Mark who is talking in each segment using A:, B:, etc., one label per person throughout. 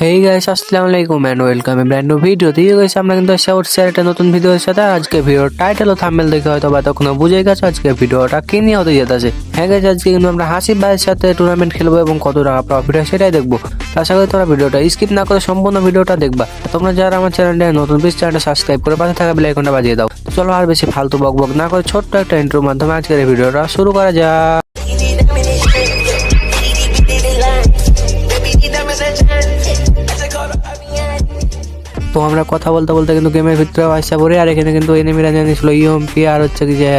A: Hey guys আসসালামু আলাইকুম and welcome brand video দিয়ে গেছে আমরা কিন্তু এসে উঠছি একটা নতুন ভিডিওর সাথে। আজকে ভিডিওর টাইটেল ও থাম্বনেল দেখে হয়তো বা তখন বুঝে গেছো, আজকে ভিডিওটা কি নিয়ে হতে যেতেছে। হ্যাঁ গেছে আজকে কিন্তু আমরা হাসিব ভাইয়ের সাথে টুর্নামেন্ট খেলব এবং কত টাকা প্রফিট হয় সেটাই দেখব। আশা করি তোমরা ভিডিওটা স্কিপ না করে সম্পূর্ণ ভিডিওটা দেখবা। তোমরা যারা আমার চ্যানেলটা নতুন প্লিজ চ্যানেলটা সাবস্ক্রাইব করে পাশে থাকা বেল আইকনটা বাজিয়ে দাও। চলো আর বেশি ফালতু বক বক না করে ছোট্ট একটা ইন্ট্রোর মাধ্যমে আজকের ভিডিওটা শুরু করা যাক। তো আমরা কথা বলতে বলতে কিন্তু গেমের ভিতরে আসা পড়ি, আর এখানে কিন্তু এনিমিরা জানিয়েছিল ইউএমপি আর হচ্ছে কি যে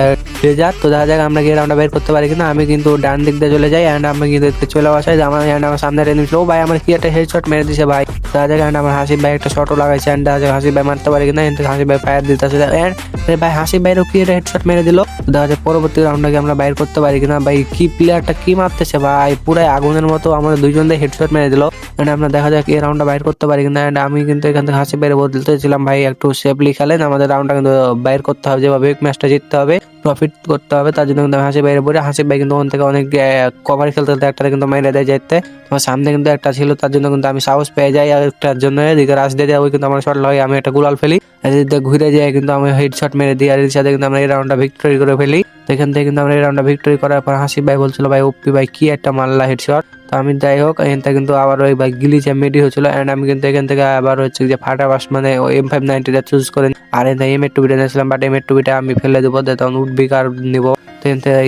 A: তো দেখা যাক আমরা গিয়ে রাউন্ডটা বের করতে পারি কিনা। আমি কিন্তু ডান দিক দিয়ে চলে যাই অ্যান্ড আমি কিন্তু চলে আসাই আমার অ্যান্ড আমার সামনে ছিল ও ভাই, আমার কি একটা হেডশট মেরে দিছে, ভাই। যাক অ্যান্ড আমার হাসিব ভাই একটা শটও লাগাইছে অ্যান্ড যাক ভাই মারতে পারি কিনা, কিন্তু হাসিব ভাই ফায়ার দিতেছে। অ্যান্ড ভাই হাসিব ভাইয়েরও কি একটা হেডশট মেরে দিল? দেখা যাক পরবর্তী রাউন্ডটাকে আমরা বাইর করতে পারি কিনা? ভাই, কি প্লেয়ারটা কি মারতেছে ভাই? পুরাই আগুনের মতো আমাদের দুইজন দিয়ে হেডশট মেরে দিল। এন্ড আমরা দেখা যাক এই রাউন্ডটা বাইর করতে পারি কিনা। এন্ড আমি কিন্তু এখান থেকে হাসি বাইরে বলতেছিলাম ভাই, একটু সেফলি খেলেন। আমাদের রাউন্ডটা কিন্তু বাইর করতে হবে, যেভাবে ম্যাচটা জিততে হবে। প্রফিট করতে হবে, তার জন্য কিন্তু হাসিফ হাসি বাইরে পড়ে, হাসি ভাই কিন্তু ওখান থেকে অনেক কভার খেলতে খেলতে একটা কিন্তু মেরে দেয় যেতে। আমার সামনে কিন্তু একটা ছিল, তার জন্য কিন্তু আমি সাহস পেয়ে যাই, আর একটার জন্য এদিকে রাস দিয়ে ওই কিন্তু আমার শট লাগে আমি একটা গুলাল ফেলি। এদিকে ঘুরে যাই, কিন্তু আমি হেড শট মেরে দিই, আর এর সাথে কিন্তু আমরা এই রাউন্ডটা ভিক্টরি করে ফেলি। এখান থেকে কিন্তু আমরা এই রাউন্ডটা ভিক্টরি করার পর হাসি ভাই বলছিল, ভাই ওপি ভাই, কি একটা মারলা হেডশট তো আমি যাই হোক এখান থেকে কিন্তু আবার ওই ভাই গিলিচে মেডি হয়েছিল অ্যান্ড আমি কিন্তু এখান থেকে আবার হচ্ছে যে ফাটা বাস মানে এম ফাইভ নাইনটিটা চুজ করে। আর এখান এম এর টুবিটা নিয়েছিলাম বাট এম এর টুবিটা আমি ফেলে দেবো তখন উঠবি কার নিবো।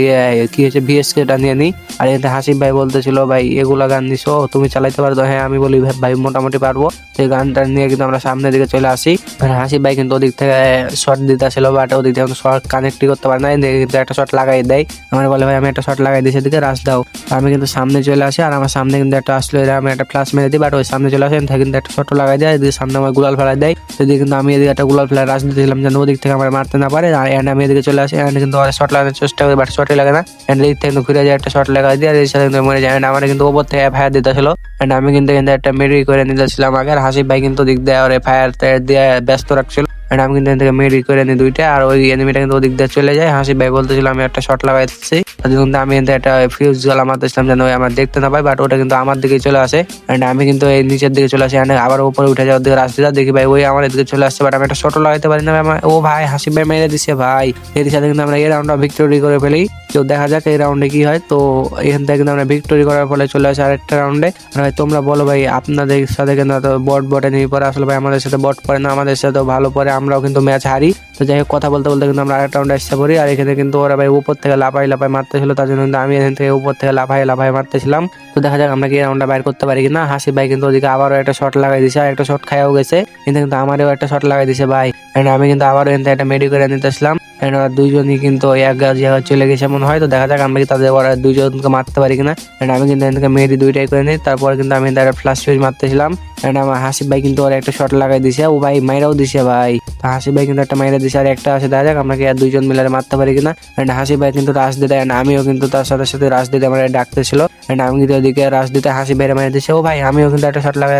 A: ইয়ে কি হচ্ছে বিএসকেটা নিয়ে নিই আর থেকে হাসিব ভাই বলতেছিল, ভাই, এগুলা গান নিছো, তুমি চালাইতে পারো? হ্যাঁ আমি বলি, ভাই মোটামুটি পারব। সেই গানটা নিয়ে কিন্তু আমরা সামনের দিকে চলে আসি। আর হাসিব ভাই কিন্তু ওদিক থেকে শর্ট দিতে ছিল বাট ওদিক থেকে শর্ট কানেক্টই করতে পারে না কিন্তু একটা শর্ট লাগাই দেয়, আমার বলে, ভাই, আমি একটা শর্ট লাগাই দিই সেদিকে রাশ দাও। আমি কিন্তু সামনে চলে আসি, আর আমার সামনে কিন্তু একটা আসলো আমি একটা প্লাস মেরে দিই বাট ওই সামনে চলে আসে কিন্তু একটা শর্ট লাগাই দেয় এদিকে সামনে আমার গুলাল ফেলাই দেয়। সেদিকে কিন্তু আমি এদিকে একটা গুলাল ফেলাই রাশ দিতেছিলাম, যেন ওদিক থেকে আমার মারতে না পারে, আর এন্ড আমি এদিকে চলে আসি এন্ড কিন্তু আমার শর্ট লাগানোর চেষ্টা করি বাট শর্টই লাগে না। এন্ড এদিক থেকে ঘুরে যায়, একটা শর্ট লাগাই দিয়ে আর সাথে কিন্তু মরে যায়। আমার কিন্তু ওপর থেকে ফায়ার দিতে ছিল এন্ড আমি কিন্তু কিন্তু একটা মেরি করে নিতেছিলাম আগে, আর হাসিব ভাই কিন্তু দিক দিয়ে ওরে ফায়ার দিয়ে ব্যস্ত রাখছিল এন্ড আমি কিন্তু এখান থেকে মেরি করে নিই দুইটা, আর ওই এনিমিটা কিন্তু ওদিক দিয়ে চলে যায়। হাসিব ভাই বলতেছিল, আমি একটা শট লাগাইতেছি। কিন্তু আমি কিন্তু একটা ফিউজ জল আমার মারতেছিলাম যেন আমার দেখতে না পাই বাট ওটা কিন্তু আমার দিকে চলে আসে। এন্ড আমি কিন্তু এই নিচের দিকে চলে আসি এন্ড আবার উপরে উঠে যাওয়ার দিকে রাস্তাটা দেখি ভাই, ওই আমার এদিকে চলে আসছে বাট আমি একটা শট লাগাইতে পারি না আমার। ও ভাই, হাসি ভাই মেরে দিছে ভাই। এর সাথে কিন্তু আমরা এই রাউন্ডটা ভিক্টোরি করে ফেলি। তো দেখা যাক এই রাউন্ডে কি হয়। তো এখান থেকে কিন্তু আমরা ভিক্টোরি করার ফলে চলে আসি আরেকটা রাউন্ডে ভাই, তোমরা বলো ভাই, আপনাদের সাথে কিন্তু বট বটে নিয়ে পরে আসলে ভাই আমাদের সাথে বট পড়ে না, আমাদের সাথে ভালো পরে আমরাও কিন্তু ম্যাচ হারি। তো যাই হোক, কথা বলতে বলতে কিন্তু আমরা আরেকটা রাউন্ডে আসতে পারি। আর এখানে কিন্তু ওরা ভাই উপর থেকে লাফাই লাফাই মারতেছিল, তার জন্য কিন্তু আমি এখান থেকে উপর থেকে লাফাই লাফাই মারতেছিলাম। তো দেখা যাক আমরা কি রাউন্ডে বাইর করতে পারি কিনা। হাসি ভাই কিন্তু ওদিকে আবারও একটা শট লাগাই দিছে, আর একটা শট খাইয়াও গেছে। কিন্তু কিন্তু আমারও একটা শট লাগাই দিছে ভাই। আমি কিন্তু আবারও এখান থেকে একটা মেডি করে নিতেছিলাম। এন্ড ওরা দুইজনই কিন্তু এক গাছ জায়গায় চলে গেছে মনে হয় তো দেখা যাক আমরা কি তাদের ওরা দুইজনকে মারতে পারি কিনা। এন্ড আমি কিন্তু এখান মেডি দুইটাই করে নিই, তারপর কিন্তু আমি তার ফ্লাশ সুইচ মারতেছিলাম। এন্ড আমার হাসিব ভাই কিন্তু ওর একটা শট লাগাই দিছে, ও ভাই মাইরাও দিছে ভাই। তো হাসিব ভাই কিন্তু একটা মাইরা দিছে, আর একটা আছে, দেখা যাক আমরা কি আর দুইজন মিলে মারতে পারি কিনা। এন্ড হাসিব ভাই কিন্তু রাশ দিতে আমিও কিন্তু তার সাথে সাথে রাশ দিতে আমার ডাকতেছিল এন্ড আমি কিন্তু ওদিকে রাশ দিতে হাসি ভাইরে মেরে দিছে, ও ভাই আমিও কিন্তু একটা শট লাগাই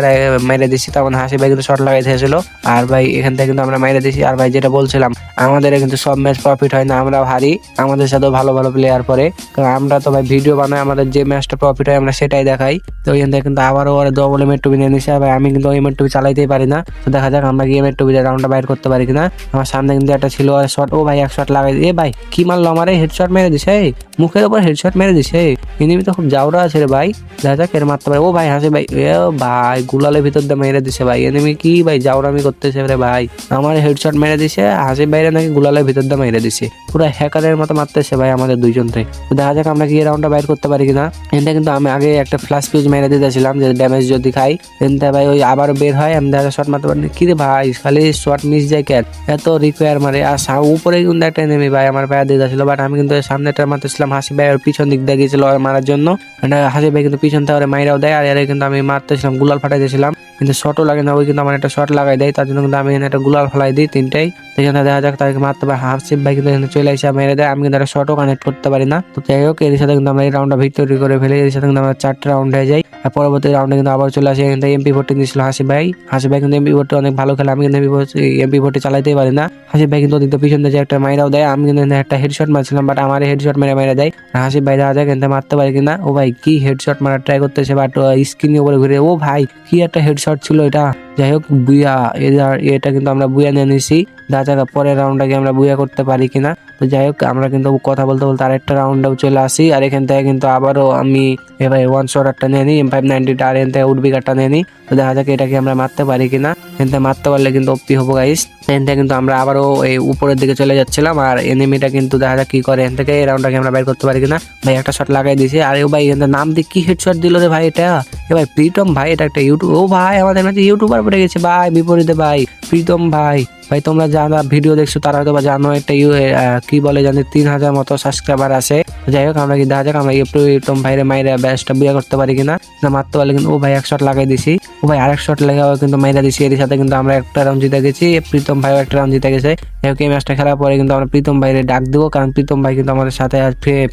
A: মেরে দিছি, তখন হাসি ভাই কিন্তু শট লাগাই দিয়েছিল। আর ভাই এখান থেকে কিন্তু আমরা মেরে দিছি, আর ভাই যেটা বলছিলাম আমাদের কিন্তু সব ম্যাচ প্রফিট হয় না, আমরাও হারি। আমাদের সাথেও ভালো ভালো প্লেয়ার পরে কারণ আমরা তো ভাই ভিডিও বানাই, আমাদের যে ম্যাচটা প্রফিট হয়, আমরা সেটাই দেখাই। তো ওইখান থেকে কিন্তু আবারও ওরা ডবল এম টুবি নিয়ে নিছে। ভাই, আমি কিন্তু ওই এম টুবি চালাইতেই পারি না। তো দেখা যাক আমরা এম এর রাউন্ডটা বাইর করতে পারি কিনা। আমার সামনে কিন্তু একটা ছিল আর শট ও ভাই, এক শট লাগাই এ ভাই, কি মারলো আমার? হেডশট মেরে দিছে মুখের উপর হেডশট মেরে দিছে এনিমি তো খুব জাউরা আছে রে ভাই। দেখা যাক এর মারতে পারে। ও ভাই, হাসি ভাই, এ ভাই, গুলালের ভিতর দিয়ে মেরে দিছে ভাই। এনিমি কি ভাই জাউরামি করতেছে রে ভাই? আমার হেডশট মেরে দিছে, হাসি বাইরে নাকি গুলালের ভিতর দিয়ে মেরে দিছে। পুরো হ্যাকারের মতো মারতেছে ভাই আমাদের দুইজনকে তো দেখা যাক আমরা কি এই রাউন্ডটা বাইর করতে পারি কিনা। এটা কিন্তু আমি আগে একটা ফ্লাশ ফিউজ মেরে দিতেছিলাম যে ড্যামেজ যদি খাই। এনতে ভাই ওই আবার বের হয় আমি দেখা শট মারতে পারি কি রে ভাই খালি শট মিস যায় কেন? এত রিকোয়ার মারে। আর উপরে কিন্তু একটা নেমে ভাই আমার পায়ে দিতেছিল বাট আমি কিন্তু সামনেটা মারতেছিলাম হাসি ভাই ওর পিছন দিক দিয়ে গিয়েছিল মারার জন্য। And, হাসি ভাই কিন্তু পিছন থেকে মাইরাও দেয় আর এর কিন্তু আমি মারতেছিলাম গুলাল ফাটাই দিয়েছিলাম কিন্তু শটও লাগে না ওই কিন্তু আমার একটা শট লাগাই দেয় তার জন্য কিন্তু আমি একটা গুলাল ফেলাই দিই তিনটাই। এখানে দেখা যাক তাকে মারতে পারে হাসিফ ভাই কিন্তু চলে এসে মেরে দেয় আমি কিন্তু একটা শটও কানেক্ট করতে পারি না। তো যাই হোক এর সাথে কিন্তু আমরা এই রাউন্ডটা ভিক্টোরি করে ফেলি। এর সাথে কিন্তু আমরা চারটে রাউন্ড হয়ে যাই। আর পরবর্তী রাউন্ডে কিন্তু আবার চলে আসে। এখান এমপি ফোরটি দিয়েছিল হাসিফ ভাই। হাসিফ ভাই কিন্তু এমপি ফোরটি অনেক ভালো খেলে। আমি কিন্তু এমপি ফোরটি চালাইতেই পারি না। হাসিফ ভাই কিন্তু ওদিকে পিছন দিয়ে একটা মাইরাও দেয়। আমি কিন্তু একটা হেডশট মারছিলাম বাট আমার হেডশট মেরে মেরে দেয়। আর হাসিফ ভাই দেখা যায় কিন্তু মারতে পারে কিনা। ও ভাই, কি হেডশট মারার ট্রাই করতেছে বাট স্ক্রিনের উপরে ঘুরে ও ভাই, কি একটা হেডশট ছিল এটা। যাই হোক, বুয়া এটা কিন্তু আমরা বুয়া নিয়ে নিছি। দেখা যাক পরের রাউন্ডটাকে আমরা বুয়া করতে পারি কিনা? তো যাই হোক, আমরা কিন্তু কথা বলতে বলতে আরেকটা রাউন্ডেও চলে আসি, আর এখান থেকে কিন্তু আবারও আমি এবার ওয়ান শট একটা নিয়ে নিই এম ফাইভ নাইনটিটা আর এখান থেকে উডবিকারটা নিয়ে নিই। তো দেখা যাক এটাকে আমরা মারতে পারি কিনা। এখান থেকে মারতে পারলে কিন্তু অপ্পি হব গাইস এখান থেকে কিন্তু আমরা আবারও এই উপরের দিকে চলে যাচ্ছিলাম, আর এনিমিটা কিন্তু দেখা যাক কি করে। এখান থেকে এই রাউন্ডটাকে আমরা বের করতে পারি কিনা। ভাই, একটা শট লাগাই দিয়েছি আর ও ভাই, এখান নাম দিয়ে কি হেডশট দিল রে ভাই এটা? এ ভাই, প্রীতম ভাই, এটা একটা ইউটিউব ও ভাই, আমাদের মাঝে ইউটিউবার পড়ে গেছে। ভাই, বিপরীতে ভাই, প্রীতম ভাই। ভাই, তোমরা যারা ভিডিও দেখছ, তারা হয়তো বা জানো, একটা ইউ কি বলে জানি, তিন হাজার মতো সাবস্ক্রাইবার আছে। যাই হোক আমরা কি দেখা যাক, আমরা একটু প্রীতম ভাইরে মাইরে ব্যাসটা বিয়ে করতে পারি কিনা। না মারতে পারলে কিন্তু ও ভাই এক শট লাগাই দিছি। ও ভাই আরেক শট লাগাও কিন্তু মাইরা দিছি এর সাথে কিন্তু আমরা একটা রাউন্ড জিতে গেছি। প্রীতম ভাইও একটা রাউন্ড জিতে গেছে। যাই হোক, এই ম্যাচটা খেলার পরে কিন্তু আমরা প্রীতম ভাইরে ডাক দেবো, কারণ প্রীতম ভাই কিন্তু আমাদের সাথে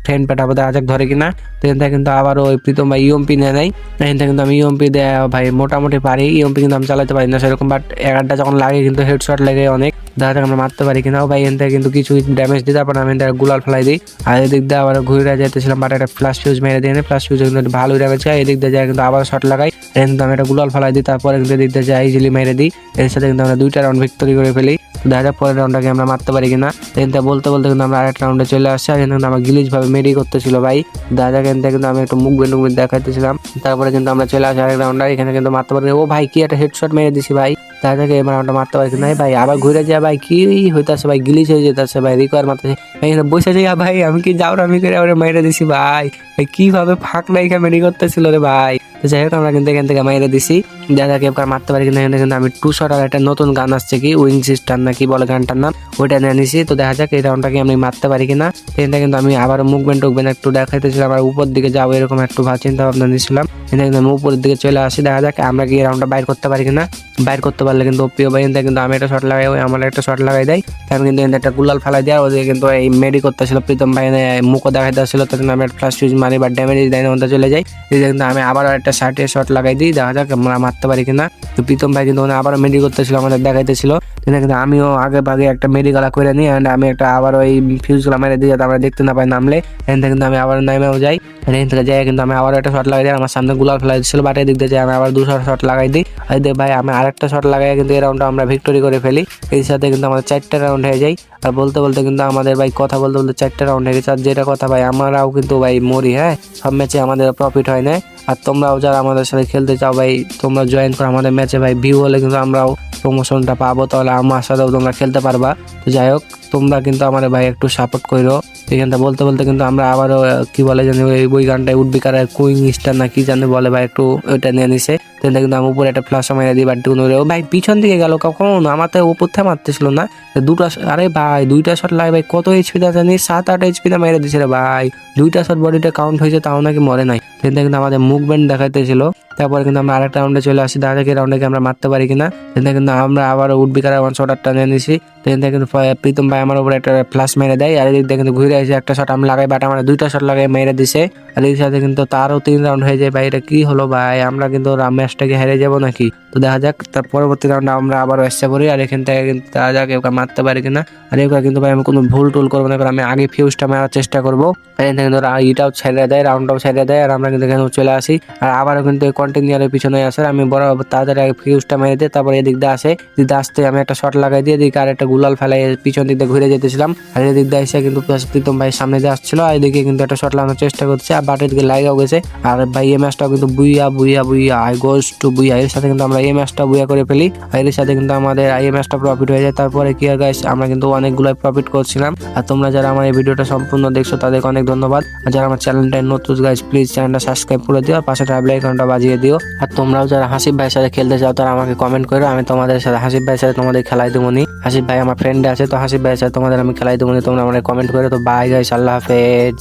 A: ফ্রেন্ড পেটাবো দেখা যাক ধরে কিনা। তো কিন্তু আবার ওই প্রীতম ভাই ইউএমপি নেয় নাই। এখান থেকে কিন্তু আমি ইউএমপি দেয় ভাই মোটামুটি পারি। ইউএমপি কিন্তু আমি চালাতে পারি না সেরকম বাট এগারোটা যখন লাগে কিন্তু হেডশট লাগে অনেক। দেখা যাক আমরা মারতে পারি কিনা। ও ভাই এখান থেকে কিন্তু কিছু ড্যামেজ দিই তারপর আমি গুলাল ফেলাই দিই। আর এদিক দিয়ে আবার ঘুরে যেতেছিলাম বাট একটা ফ্লাশ ফিউজ মেরে দিয়ে ফ্লাশ ফিউজ কিন্তু ভালো ড্যামেজ এদিক দিয়ে যায় কিন্তু আবার শট লাগাই কিন্তু আমি একটা গুলাল ফেলাই দিই, তারপরে কিন্তু এদিক দিয়ে যাই ইজিলি মেরে দিই, এর সাথে কিন্তু আমরা দুইটা রাউন্ড ভিক্টরি করে ফেলি, তো দেখা যাক পরের রাউন্ডটাকে আমরা মারতে পারি কিনা। থেকে বলতে বলতে কিন্তু আমরা আরেকটা রাউন্ডে চলে আসছি, আর কিন্তু আমার গিলিজ ভাবে মেরি করতেছিল ভাই। দেখা যাক এখান থেকে কিন্তু আমি একটু মুখ বেন্ড মুখ দেখাইতেছিলাম, তারপরে কিন্তু আমরা চলে আসি আরেক রাউন্ডে এখানে কিন্তু মারতে পারি ও ভাই, কি একটা হেডশট মেরে দিছি ভাই। যাক এই রাউন্ডটা মারতে পারছি নাই ভাই, আবার ঘুরে যা ভাই, কি হইতাছে ভাই গিলিস হয়ে যেতেছে ভাই রিকোয়ার মারতেছে। ভাই বসে যাই ভাই, আমি কি যাও আমি করে আমরা মেরে দিছি ভাই। ভাই, কীভাবে ফাঁক নাই মেরি করতেছিল রে ভাই। তো যাই হোক, আমরা কিন্তু এখান থেকে মেরে দিছি। দেখা যাক এবার মারতে পারি কিনা। এখানে কিন্তু আমি টু শট আর একটা নতুন গান আসছে কি উইং সিস্টার নাকি বলে গানটার নাম, ওইটা নিয়ে নিছি। তো দেখা যাক এই রাউন্ডটাকে আমি মারতে পারি কিনা। এখানটা কিন্তু আমি আবার মুভমেন্ট টুকবেন একটু দেখাইতেছিলাম আর উপর দিকে যাব এরকম একটু চিন্তা ভাবনা নিয়েছিলাম। এখানে কিন্তু আমি উপরের দিকে চলে আসি, দেখা যাক আমরা কি রাউন্ডটা বাইর করতে পারি কিনা। বাইর করতে পারলে কিন্তু প্রিয় ভাই কিন্তু আমি একটা শট লাগাই আমার একটা শট লাগাই দেয়। তার কিন্তু একটা গুলাল ফেলাই দেয় ওদের কিন্তু এই মেডি করতেছিল, প্রীতম ভাই মুখও দেখাইতেছিল, তখন আমি একটা ফ্লাশ ফিউজ মারি বা ড্যামেজ দেয় না চলে যাই। কিন্তু আমি আবার একটা শার্টে শট লাগাই দিই, দেখা যাক আমরা মারতে পারি কিনা। তো প্রীতম ভাই কিন্তু আবার মেডি করতেছিল, আমাদের দেখাইতেছিল। কিন্তু আমিও আগে ভাগে একটা মেডিকেলা করে নিই অ্যান্ড আমি একটা আবার ওই ফিউজগুলো মেরে দিই, যাতে আমরা দেখতে না পাই নামলে। এখান থেকে কিন্তু আমি আবার নামেও যাই এখান থেকে যাই কিন্তু আমি আবার একটা শট লাগাই দিই আমার সামনে গুলাল ফেলাই দিচ্ছিল বাট এদিক দিয়ে যাই, আমি আবার দুশো শট লাগাই দিই। আর ভাই, আমি আরেকটা শট লাগাই কিন্তু এই রাউন্ডটা আমরা ভিক্টোরি করে ফেলি। এই সাথে কিন্তু আমাদের চারটা রাউন্ড হয়ে যায়। আর বলতে বলতে কিন্তু আমাদের ভাই কথা বলতে বলতে চারটা রাউন্ড হয়ে গেছে। আর যেটা কথা ভাই, আমরাও কিন্তু ভাই মরি হ্যাঁ? সব ম্যাচে আমাদের প্রফিট হয় না। আর তোমরাও যারা আমাদের সাথে খেলতে চাও ভাই, তোমরা জয়েন করো আমাদের ম্যাচে ভাই ভিউ হলে কিন্তু আমরাও প্রমোশনটা পাবো, তাহলে আমার সাথেও তোমরা খেলতে পারবা। তো যাই হোক। তোমরা কিন্তু আমার ভাই একটু সাপোর্ট করো এখানটা বলতে বলতে কিন্তু আমরা আবারও কি বলে জানি, ওই বই গানটায় উঠবি কার, কুইং স্টার না কি জানি বলে ভাই একটু ওইটা নিয়ে নিছে। তাহলে কিন্তু আমি উপরে একটা ফ্লাশ মেরে দিই বাট ও ভাই পিছন দিকে গেল কখন? আমার তো উপর থেকে মারতেছিল না। দুটো আরে ভাই, দুইটা শট লাগে ভাই, কত এইচপি দা জানি? সাত, আট এইচপি দা মেরে দিছে রে ভাই। দুইটা শট বডিটা কাউন্ট হয়েছে, তাও নাকি মরে নাই। কিন্তু কিন্তু আমাদের মুভমেন্ট দেখাইতেছিল। তারপরে কিন্তু আমরা আরেকটা রাউন্ডে চলে আসি, দেখা যাক রাউন্ডে আমরা মারতে পারি কিনা। কিন্তু কিন্তু আমরা আবার উঠবি কারা ওয়ান শট একটা নিয়ে নিছি। কিন্তু কিন্তু প্রীতম ভাই আমার উপরে একটা ফ্লাশ মেরে দেয়। আর এদিক দিয়ে কিন্তু ঘুরে এসে একটা শট আমি লাগাই বাট আমার দুইটা শট লাগাই মেরে দিছে। আর এদিক সাথে কিন্তু তারও তিন রাউন্ড হয়ে যায়। ভাই, এটা কি হলো ভাই? আমরা কিন্তু ম্যাচটাকে হেরে যাব নাকি? তো দেখা যাক, তার পরবর্তী রাউন্ডে আমরা আবার চেষ্টা করি আর এখান থেকে কিন্তু দেখা যাক এবার মারতে পারি কিনা। আর এবার কিন্তু ভাই আমি কোনো ভুল টুল করব না এবার আমি আগে ফিউজটা মারার চেষ্টা করব। এখান থেকে ইটাও ছেড়ে দেয় রাউন্ডটাও ছেড়ে দেয়, আর আমরা কিন্তু এখানে চলে আসি। আর আবারও কিন্তু কন্টিনিউয়ারের পিছনে আসে আমি বড় তাড়াতাড়ি আগে ফিউজটা মেরে দিই তারপরে এদিক দিয়ে আসে। এদিক আসতে আমি একটা শট লাগাই দিয়ে এদিকে আর একটা গুলাল ফেলাই পিছন দিক দিয়ে ঘুরে যেতেছিলাম। আর এদিক দিয়ে এসে কিন্তু প্রীতম ভাই সামনে দিয়ে আসছিল, আর এদিকে কিন্তু একটা শট লাগানোর চেষ্টা করছে, আর বাটের দিকে লাগাও গেছে। আর ভাই এই ম্যাচটাও কিন্তু বুইয়া বুইয়া বুইয়া আই গোস টু বুইয়া। এর সাথে কিন্তু আমরা এই ম্যাচটা বুইয়া করে ফেলি। আর এর সাথে কিন্তু আমাদের এই ম্যাচটা প্রফিট হয়ে যায়। তারপরে কি আর গাইস আমরা কিন্তু অনেকগুলো প্রফিট করছিলাম। আর তোমরা যারা আমার এই ভিডিওটা সম্পূর্ণ দেখছ, তাদেরকে অনেক ধন্যবাদ। আর যারা আমার চ্যানেলটা নতুন গাইস প্লিজ চ্যানেলটা সাবস্ক্রাইব করে দিও। আর পাশে ট্যাবলে আইকনটা বাজিয়ে দিও। আর তোমরাও যারা হাসিফ ভাইয়ের সাথে খেলতে চাও, তারা আমাকে কমেন্ট করো। আমি তোমাদের সাথে, হাসিফ ভাইয়ের সাথে তোমাদের খেলাই দেবো নি হাসিফ ভাই আমার ফ্রেন্ড আছে, তো হাসিফ ভাইয়ের সাথে তোমাদের আমি খেলাই দেবো তোমরা আমাকে কমেন্ট করো তো বাই গাইস আল্লাহ হাফেজ।